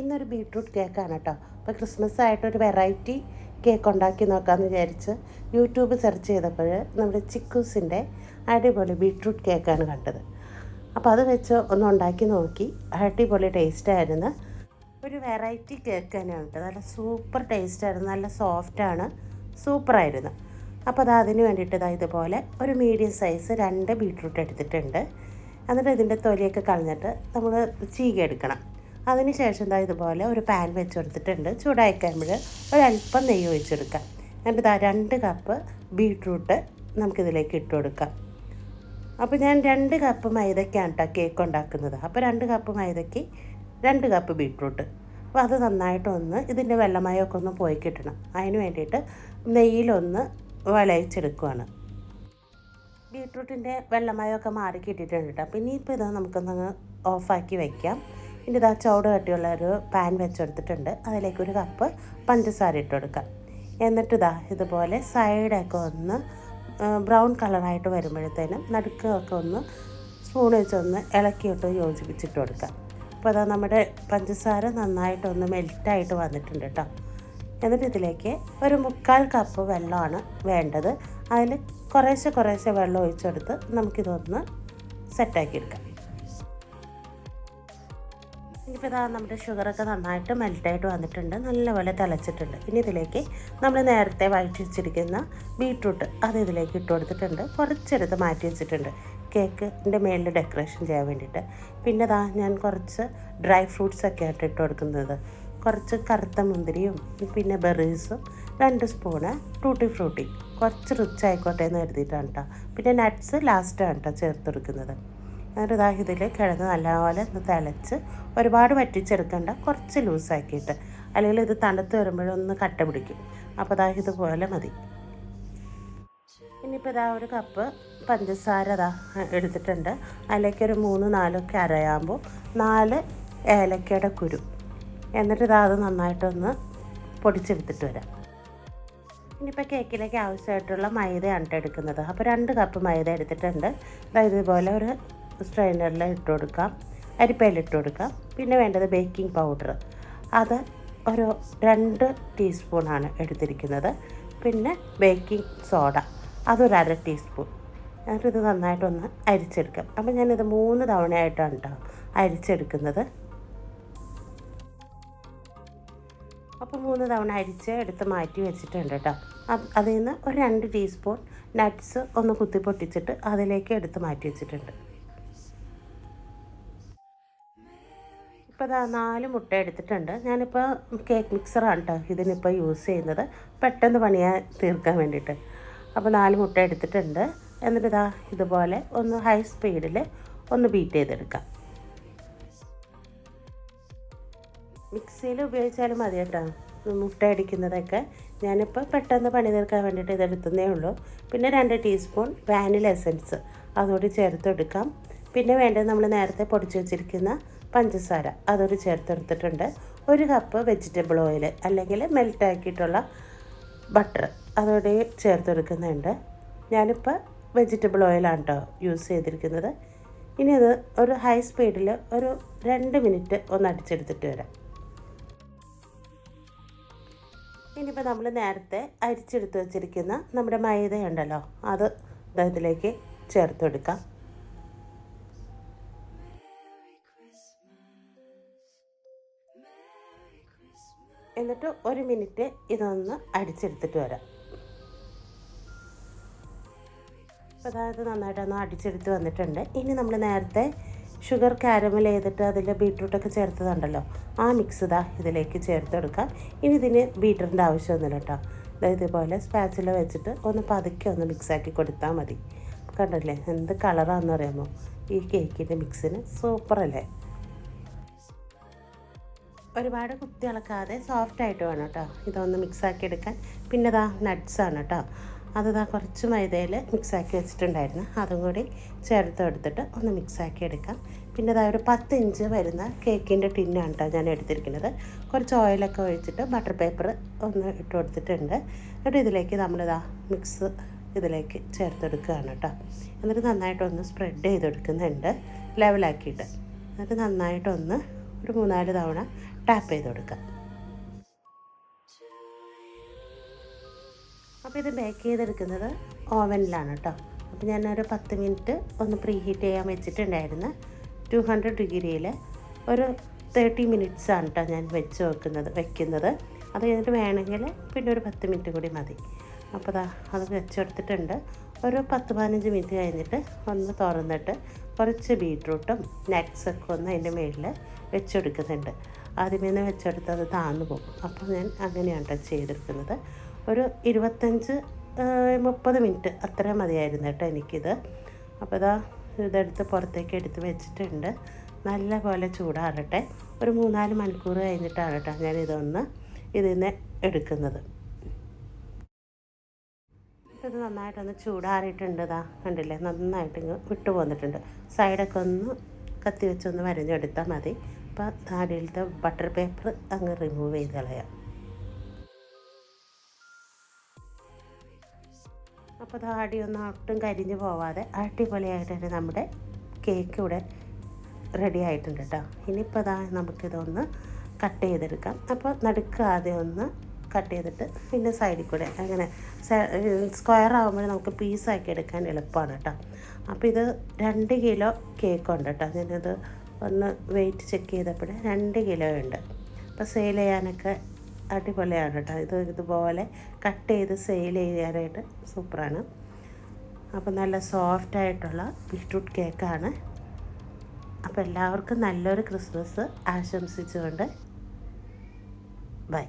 ഇന്നൊരു ബീട്രൂട്ട് കേക്കാണ് കേട്ടോ. അപ്പോൾ ക്രിസ്മസ് ആയിട്ടൊരു വെറൈറ്റി കേക്ക് ഉണ്ടാക്കി നോക്കാമെന്ന് വിചാരിച്ച് യൂട്യൂബ് സെർച്ച് ചെയ്തപ്പോൾ നമ്മുടെ ചിക്കൂസിന്റെ അടിപൊളി ബീട്രൂട്ട് കേക്കാണ് കണ്ടത്. അപ്പോൾ അത് വെച്ച് ഒന്ന് ഉണ്ടാക്കി നോക്കി. അടിപൊളി ടേസ്റ്റായിരുന്നു. ഒരു വെറൈറ്റി കേക്ക് തന്നെയാണ് കേട്ടോ. നല്ല സൂപ്പർ ടേസ്റ്റായിരുന്നു. നല്ല സോഫ്റ്റാണ്. സൂപ്പറായിരുന്നു. അപ്പോൾ അത് അതിന് വേണ്ടിയിട്ട് ഇതാ ഇതുപോലെ ഒരു മീഡിയം സൈസ് രണ്ട് ബീട്രൂട്ട് എടുത്തിട്ടുണ്ട്. എന്നിട്ട് ഇതിന്റെ തൊലിയൊക്കെ കളഞ്ഞിട്ട് നമ്മൾ ചീകി എടുക്കണം. അതിന് ശേഷം ഇതാ ഇതുപോലെ ഒരു പാൻ വെച്ച് കൊടുത്തിട്ടുണ്ട് ചൂടായി കഴിയുമ്പോൾ ഒരല്പം നെയ്യ് ഒഴിച്ചെടുക്കാം. എന്നിട്ട് ഇതാ രണ്ട് കപ്പ് ബീട്രൂട്ട് നമുക്കിതിലേക്ക് ഇട്ട് കൊടുക്കാം. അപ്പോൾ ഞാൻ രണ്ട് കപ്പ് മൈദയ്ക്കാണ് കേട്ടോ കേക്ക് ഉണ്ടാക്കുന്നത്. അപ്പോൾ രണ്ട് കപ്പ് മൈദയ്ക്ക് രണ്ട് കപ്പ് ബീട്രൂട്ട് അപ്പോൾ അത് നന്നായിട്ടൊന്ന് ഇതിന്റെ വെള്ളമയമൊക്കെ ഒന്ന് പോയി കിട്ടണം. അതിന് വേണ്ടിയിട്ട് നെയ്യിലൊന്ന് വിളയിച്ചെടുക്കുവാണ് ബീട്രൂട്ടിന്റെ വെള്ളമയമൊക്കെ മാറി കിട്ടിയിട്ടുണ്ട് കേട്ടോ അപ്പോൾ ഇനിയിപ്പോൾ ഇത് നമുക്കൊന്ന് ഓഫാക്കി വയ്ക്കാം ഇനി ഇതാ ചുവട് കട്ടിയുള്ള ഒരു പാൻ വെച്ചെടുത്തിട്ടുണ്ട്. അതിലേക്ക് ഒരു കപ്പ് പഞ്ചസാര ഇട്ട് കൊടുക്കാം എന്നിട്ട് ഇതാ ഇതുപോലെ സൈഡൊക്കെ ഒന്ന് ബ്രൗൺ കളറായിട്ട് വരുമ്പോഴത്തേനും നടുക്കൊക്കെ ഒന്ന് സ്പൂൺ വെച്ചൊന്ന് ഇളക്കിയിട്ട് യോജിപ്പിച്ചിട്ട് കൊടുക്കാം അപ്പോൾ അതാ നമ്മുടെ പഞ്ചസാര നന്നായിട്ടൊന്ന് മെൽറ്റായിട്ട് വന്നിട്ടുണ്ട് കേട്ടോ. എന്നിട്ട് ഇതിലേക്ക് ഒരു മുക്കാൽ കപ്പ് വെള്ളമാണ് വേണ്ടത്. അതിൽ കുറേശ്ശെ കുറേശ്ശെ വെള്ളം ഒഴിച്ചെടുത്ത് നമുക്കിതൊന്ന് സെറ്റാക്കി ഇനിയിപ്പോൾ ഇതാ നമ്മുടെ ഷുഗറൊക്കെ നന്നായിട്ട് മെൽറ്റായിട്ട് വന്നിട്ടുണ്ട് നല്ലപോലെ തിളച്ചിട്ടുണ്ട്. ഇനി ഇതിലേക്ക് നമ്മൾ നേരത്തെ വഴറ്റി വെച്ചിരിക്കുന്ന ബീട്രൂട്ട് അത് ഇതിലേക്ക് ഇട്ട് കൊടുത്തിട്ടുണ്ട്. കുറച്ചെടുത്ത് മാറ്റി വെച്ചിട്ടുണ്ട്. കേക്കിന്റെ മേളിൽ ഡെക്കറേഷൻ ചെയ്യാൻ വേണ്ടിയിട്ട്. പിന്നെ ഇതാ ഞാൻ കുറച്ച് ഡ്രൈ ഫ്രൂട്ട്സ് ഒക്കെ ആയിട്ട് ഇട്ട് കൊടുക്കുന്നത്. കുറച്ച് കറുത്ത മുന്തിരിയും പിന്നെ ബെറീസും രണ്ട് സ്പൂണ് ടൂട്ടി ഫ്രൂട്ടി. കുറച്ച് റിച്ച് ആയിക്കോട്ടെ എന്ന് കരുതിയിട്ടാണ് കേട്ടോ പിന്നെ നട്ട്സ് ലാസ്റ്റാണ് കേട്ടോ ചേർത്ത് കൊടുക്കുന്നത്. എന്നിട്ട് ഇതാ ഇതിൽ കിഴങ്ങ് നല്ലപോലെ ഒന്ന് തിളച്ച് ഒരുപാട് വറ്റിച്ചെടുക്കണ്ട. കുറച്ച് ലൂസാക്കിയിട്ട്. അല്ലെങ്കിൽ ഇത് തണുത്ത് വരുമ്പോഴൊന്ന് കട്ട പിടിക്കും. അപ്പോൾ ഇതാ ഇതുപോലെ മതി. ഇനിയിപ്പോൾ ഇതാ ഒരു കപ്പ് പഞ്ചസാര ഇതാ എടുത്തിട്ടുണ്ട്. അതിലേക്കൊരു മൂന്ന് നാലൊക്കെ അരയാകുമ്പോൾ നാല് ഏലക്കയുടെ കുരു. എന്നിട്ട് ഇതാ അത് നന്നായിട്ടൊന്ന് പൊടിച്ചെടുത്തിട്ട് വരാം. ഇനിയിപ്പോൾ കേക്കിലേക്ക് ആവശ്യമായിട്ടുള്ള മൈദയാണ് എടുക്കുന്നത്. അപ്പോൾ രണ്ട് കപ്പ് മൈദ എടുത്തിട്ടുണ്ട്. അതായത് ഇതുപോലെ ഒരു സ്ട്രെയിനറിൽ ഇട്ട് കൊടുക്കാം. അരിപ്പയിൽ ഇട്ട് കൊടുക്കാം. പിന്നെ വേണ്ടത് ബേക്കിംഗ് പൗഡർ. അത് ഒരു രണ്ട് ടീസ്പൂണാണ് എടുത്തിരിക്കുന്നത്. പിന്നെ ബേക്കിംഗ് സോഡ. അതൊരു അര ടീസ്പൂൺ. ഞാനിത് നന്നായിട്ടൊന്ന് അരിച്ചെടുക്കാം. അപ്പം ഞാനിത് മൂന്ന് തവണയായിട്ടാണ് കേട്ടോ അരിച്ചെടുക്കുന്നത്. അപ്പോൾ മൂന്ന് തവണ അരിച്ച് എടുത്ത് മാറ്റി വെച്ചിട്ടുണ്ട് കേട്ടോ അതിൽ നിന്ന് ഒരു രണ്ട് ടീസ്പൂൺ നട്ട്സ് ഒന്ന് കുത്തി പൊട്ടിച്ചിട്ട് അതിലേക്ക് എടുത്ത് മാറ്റി വെച്ചിട്ടുണ്ട്. ഇതാ നാല് മുട്ട എടുത്തിട്ടുണ്ട്. ഞാനിപ്പോൾ കേക്ക് മിക്സറാണ് കേട്ടോ ഇതിനിപ്പോൾ യൂസ് ചെയ്യുന്നത്. പെട്ടെന്ന് പണിയാൻ തീർക്കാൻ വേണ്ടിയിട്ട്. അപ്പോൾ നാല് മുട്ട എടുത്തിട്ടുണ്ട്. എന്നിട്ട് ഇതാ ഇതുപോലെ ഒന്ന് ഹൈ സ്പീഡിൽ ഒന്ന് ബീറ്റ് ചെയ്തെടുക്കാം. മിക്സിയിൽ ഉപയോഗിച്ചാലും മതി കേട്ടോ. മുട്ട അടിക്കുന്നതൊക്കെ. ഞാനിപ്പോൾ പെട്ടെന്ന് പണി തീർക്കാൻ വേണ്ടിയിട്ട് ഇതെടുത്തതേ ഉള്ളൂ. പിന്നെ രണ്ട് ടീസ്പൂൺ വാനില എസൻസ് അതുകൂടി ചേർത്തെടുക്കാം. പിന്നെ വേണ്ടത് നമ്മൾ നേരത്തെ പൊടിച്ചു വെച്ചിരിക്കുന്ന പഞ്ചസാര അതൊരു ചേർത്തെടുത്തിട്ടുണ്ട്. ഒരു കപ്പ് വെജിറ്റബിൾ ഓയിൽ അല്ലെങ്കിൽ മെൽറ്റാക്കിയിട്ടുള്ള ബട്ടർ അതോടെ ചേർത്തെടുക്കുന്നുണ്ട്. ഞാനിപ്പോൾ വെജിറ്റബിൾ ഓയിലാണ് കേട്ടോ യൂസ് ചെയ്തിരിക്കുന്നത്. ഇനി അത് ഒരു ഹൈ സ്പീഡിൽ ഒരു രണ്ട് മിനിറ്റ് ഒന്ന് അടിച്ചെടുത്തിട്ട് വരാം. ഇനിയിപ്പോൾ നമ്മൾ നേരത്തെ അരിച്ചെടുത്ത് വെച്ചിരിക്കുന്ന നമ്മുടെ മൈദ ഉണ്ടല്ലോ അത് ഇതിലേക്ക് ചേർത്ത് എന്നിട്ട് ഒരു മിനിറ്റ് ഇതൊന്ന് അടിച്ചെടുത്തിട്ട് വരാം. അപ്പോൾ അതായത് നന്നായിട്ടൊന്ന് അടിച്ചെടുത്ത് വന്നിട്ടുണ്ട്. ഇനി നമ്മൾ നേരത്തെ ഷുഗർ കാരമൽ ചെയ്തിട്ട് അതിൽ ബീട്രൂട്ടൊക്കെ ചേർത്തതുണ്ടല്ലോ ആ മിക്സ് ഇതാ ഇതിലേക്ക് ചേർത്ത് കൊടുക്കാം. ഇനി ഇതിന് ബീറ്ററിന്റെ ആവശ്യമൊന്നുമില്ല കേട്ടോ. അതായത് ഇതുപോലെ സ്പാച്ചില വെച്ചിട്ട് ഒന്ന് പതുക്കെ ഒന്ന് മിക്സാക്കി കൊടുത്താൽ മതി. കണ്ടല്ലേ എന്ത് കളറാണെന്ന് അറിയാമോ? ഈ കേക്കിന്റെ മിക്സിന് സൂപ്പറല്ലേ ഒരുപാട് കുത്തി ഇളക്കാതെ സോഫ്റ്റായിട്ട് വേണം കേട്ടോ ഇതൊന്ന് മിക്സാക്കി എടുക്കാൻ. പിന്നെ ഇതാ നട്ട്സാണ് കേട്ടോ അതിതാ കുറച്ച് മൈദയിൽ മിക്സാക്കി വെച്ചിട്ടുണ്ടായിരുന്നു. അതും കൂടി ചേർത്ത് എടുത്തിട്ട് ഒന്ന് മിക്സാക്കി എടുക്കാം. പിന്നെ ഇതാ ഒരു പത്ത് ഇഞ്ച് വരുന്ന കേക്കിന്റെ ടിന്നാണ് കേട്ടോ ഞാൻ എടുത്തിരിക്കുന്നത്. കുറച്ച് ഓയിലൊക്കെ ഒഴിച്ചിട്ട് ബട്ടർ പേപ്പർ ഒന്ന് ഇട്ട് കൊടുത്തിട്ടുണ്ട്. എന്നിട്ട് ഇതിലേക്ക് നമ്മളിതാ മിക്സ് ഇതിലേക്ക് ചേർത്തെടുക്കുകയാണ് കേട്ടോ എന്നിട്ട് നന്നായിട്ടൊന്ന് സ്പ്രെഡ് ചെയ്തെടുക്കുന്നുണ്ട്. ലെവലാക്കിയിട്ട് എന്നിട്ട് നന്നായിട്ടൊന്ന് ഒരു മൂന്നാൽ തവണ ടാപ്പ് ചെയ്ത് കൊടുക്കുക അപ്പോൾ ഇത് ബേക്ക് ചെയ്തെടുക്കുന്നത് ഓവനിലാണ് കേട്ടോ അപ്പോൾ ഞാനൊരു പത്ത് മിനിറ്റ് ഒന്ന് പ്രീ ഹീറ്റ് ചെയ്യാൻ വെച്ചിട്ടുണ്ടായിരുന്നു. ടു ഹൺഡ്രഡ് ഡിഗ്രിയിൽ ഒരു തേർട്ടി മിനിറ്റ്സ് ആണ് കേട്ടോ ഞാൻ വെച്ച് വെക്കുന്നത് വെക്കുന്നത്. അത് കഴിഞ്ഞിട്ട് വേണമെങ്കിൽ പിന്നെ ഒരു പത്ത് മിനിറ്റ് കൂടി മതി. അപ്പോൾ അതാ അത് വെച്ചെടുത്തിട്ടുണ്ട് ഒരു പത്ത് പതിനഞ്ച് മിനിറ്റ് കഴിഞ്ഞിട്ട് ഒന്ന് തുറന്നിട്ട് കുറച്ച് ബീട്രൂട്ടും നട്ട്സൊക്കെ ഒന്ന് അതിന്റെ മുകളിൽ വെച്ചെടുക്കുന്നുണ്ട് ആദ്യമേ തന്നെ വെച്ചെടുത്ത് അത് താന്നു പോകും. അപ്പോൾ ഞാൻ അങ്ങനെയാണ് കേട്ടോ ചെയ്തെടുക്കുന്നത്. ഒരു ഇരുപത്തഞ്ച് മുപ്പത് മിനിറ്റ് അത്ര മതിയായിരുന്നു കേട്ടോ എനിക്കിത്. അപ്പോൾ ഇതാ ഇതെടുത്ത് പുറത്തേക്ക് എടുത്ത് വെച്ചിട്ടുണ്ട്. നല്ല പോലെ ചൂടാറട്ടെ. ഒരു മൂന്നാൽ മണിക്കൂർ കഴിഞ്ഞിട്ടാണ് കേട്ടോ ഞാൻ ഇതൊന്ന് ഇതിൽ നിന്ന് എടുക്കുന്നത്. ഇത് നന്നായിട്ടൊന്ന് ചൂടാറിയിട്ടുണ്ട് ഇതാ. കണ്ടില്ലേ? നന്നായിട്ട് ഇങ്ങ് വിട്ടു പോന്നിട്ടുണ്ട്. സൈഡൊക്കെ ഒന്ന് കത്തി വെച്ചൊന്ന് വരഞ്ഞെടുത്താൽ മതി. അപ്പോൾ താടിയിലത്തെ ബട്ടർ പേപ്പർ അങ്ങ് റിമൂവ് ചെയ്ത് കളയാം. അപ്പോൾ ആടി ഒന്ന് ഒട്ടും കരിഞ്ഞു പോവാതെ അടിപൊളിയായിട്ട് തന്നെ നമ്മുടെ കേക്ക് ഇവിടെ റെഡി ആയിട്ടുണ്ട് കേട്ടോ. ഇനിയിപ്പോൾ അതാ നമുക്കിതൊന്ന് കട്ട് ചെയ്തെടുക്കാം. അപ്പോൾ നടുക്ക് ആദ്യം ഒന്ന് കട്ട് ചെയ്തിട്ട് പിന്നെ സൈഡിൽ കൂടെ അങ്ങനെ സ്ക്വയർ ആകുമ്പോൾ നമുക്ക് പീസാക്കി എടുക്കാൻ എളുപ്പമാണ് കേട്ടോ. അപ്പോൾ ഇത് രണ്ട് കിലോ കേക്ക് ഉണ്ട് കേട്ടോ. ഞാനത് ഒന്ന് വെയിറ്റ് ചെക്ക് ചെയ്തപ്പോൾ രണ്ട് കിലോ ഉണ്ട്. അപ്പോൾ സെയിൽ ചെയ്യാനൊക്കെ അടിപൊളിയാണ് കേട്ടോ. ഇത് ഇതുപോലെ കട്ട് ചെയ്ത് സെയിൽ ചെയ്യാനായിട്ട് സൂപ്പറാണ്. അപ്പോൾ നല്ല സോഫ്റ്റ് ആയിട്ടുള്ള ബീട്രൂട്ട് കേക്കാണ് അപ്പോൾ എല്ലാവർക്കും നല്ലൊരു ക്രിസ്മസ് ആശംസിച്ചുകൊണ്ട് ബൈ